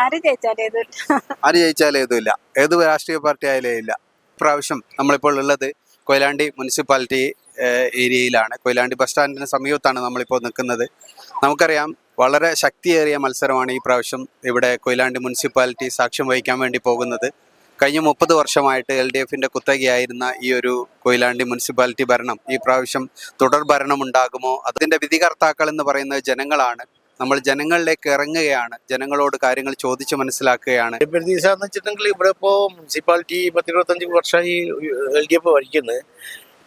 ആര് ജയിച്ചാലും ഏതുമില്ല ഏത് രാഷ്ട്രീയ പാർട്ടി ആയാലും ഇല്ല. ഇപ്രാവശ്യം നമ്മളിപ്പോൾ ഉള്ളത് കൊയിലാണ്ടി മുനിസിപ്പാലിറ്റി ഏരിയയിലാണ്. കൊയിലാണ്ടി ബസ് സ്റ്റാൻഡിന് സമീപത്താണ് നമ്മളിപ്പോൾ നിൽക്കുന്നത്. നമുക്കറിയാം വളരെ ശക്തിയേറിയ മത്സരമാണ് ഈ പ്രാവശ്യം ഇവിടെ കൊയിലാണ്ടി മുനിസിപ്പാലിറ്റി സാക്ഷ്യം വഹിക്കാൻ വേണ്ടി പോകുന്നത്. കഴിഞ്ഞ മുപ്പത് വർഷമായിട്ട് എൽ ഡി എഫിന്റെ കുത്തകയായിരുന്ന ഈ ഒരു കൊയിലാണ്ടി മുനിസിപ്പാലിറ്റി ഭരണം ഈ പ്രാവശ്യം തുടർ ഭരണം ഉണ്ടാകുമോ? അതിന്റെ വിധികർത്താക്കൾ എന്ന് പറയുന്നത് ജനങ്ങളാണ്. നമ്മൾ ജനങ്ങളിലേക്ക് ഇറങ്ങുകയാണ്. ജനങ്ങളോട് കാര്യങ്ങൾ ചോദിച്ച് മനസ്സിലാക്കുകയാണ്. പ്രതീക്ഷ എന്ന് വെച്ചിട്ടുണ്ടെങ്കിൽ ഇവിടെ ഇപ്പോ മുനിസിപ്പാലിറ്റി പത്തിരുപത്തഞ്ച് വർഷമായി എൽ ഡി എഫ് ഭരിക്കുന്നത്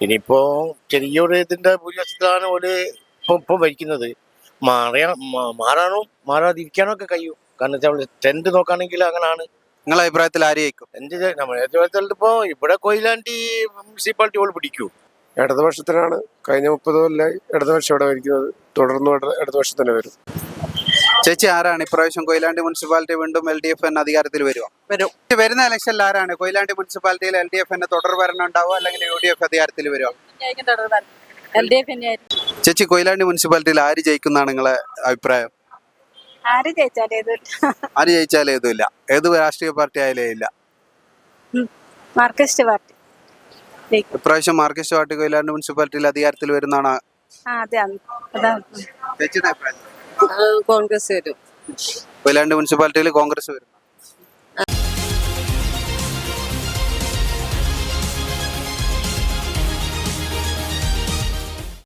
ഇനിയിപ്പോ ചെറിയൊരു ഇതിന്റെ ഭൂരിപക്ഷത്തിലാണ് ഒരു ഇപ്പൊ ഇപ്പൊ ഭരിക്കുന്നത്. മാറിയാ മാറാനോ മാറാതിരിക്കാനോ ഒക്കെ കഴിയും. കാരണം വെച്ചാൽ ടെന്റ് നോക്കുകയാണെങ്കിൽ അങ്ങനെയാണ് നിങ്ങളെ അഭിപ്രായത്തിൽ ആരെയായിരിക്കും എന്റെ നമ്മുടെ അഭിപ്രായത്തിൽ ഇപ്പോ ഇവിടെ കൊയിലാണ്ടി മുനിസിപ്പാലിറ്റി ഓൾ പിടിക്കൂ. ഇടതുപക്ഷത്തിനാണ് കഴിഞ്ഞ മുപ്പത് കൊല്ലമായി ഇടതുപക്ഷം ഇവിടെ ഭരിക്കുന്നത്. തുടർന്നും അടുത്ത ഇടതുപക്ഷം തന്നെ വരും. ചേച്ചി ആരാണ്? ഇപ്രാവശ്യം കൊയിലാണ്ടി മുനിസിപ്പാലിറ്റി വീണ്ടും എൽ ഡി എഫ് എന്ന അധികാരത്തിൽ വരുമോ വരും. വരുന്ന ഇലക്ഷനിൽ ആരാണ്? കൊയിലാണ്ടി മുനിസിപ്പാലിറ്റിയിൽ എൽ ഡി എഫ് എന്ന തുടർ ഭരണം ഉണ്ടാവോ അല്ലെങ്കിൽ യു ഡി എഫ് അധികാരത്തിൽ വരുമോ ചേച്ചി കൊയിലാണ്ടി മുനിസിപ്പാലിറ്റിയിൽ ആര് ജയിക്കുന്നതാണ് നിങ്ങളെ അഭിപ്രായം? ആര് ജയിച്ചാലും ഇത് ആര് ജയിച്ചാലും ഏതുമില്ല ഏത് രാഷ്ട്രീയ പാർട്ടി ആയാലേ ഇല്ല. മാർക്സിസ്റ്റ് പാർട്ടി ഇപ്രാവശ്യം മാർക്സിസ്റ്റ് പാർട്ടി കൊയിലാണ്ടി മുനിസിപ്പാലിറ്റിയിൽ അധികാരത്തിൽ വരുന്നതാണ് കോൺഗ്രസ് വരും. കൊയിലാണ്ടി മുനിസിപ്പാലിറ്റിയിൽ കോൺഗ്രസ് വരും.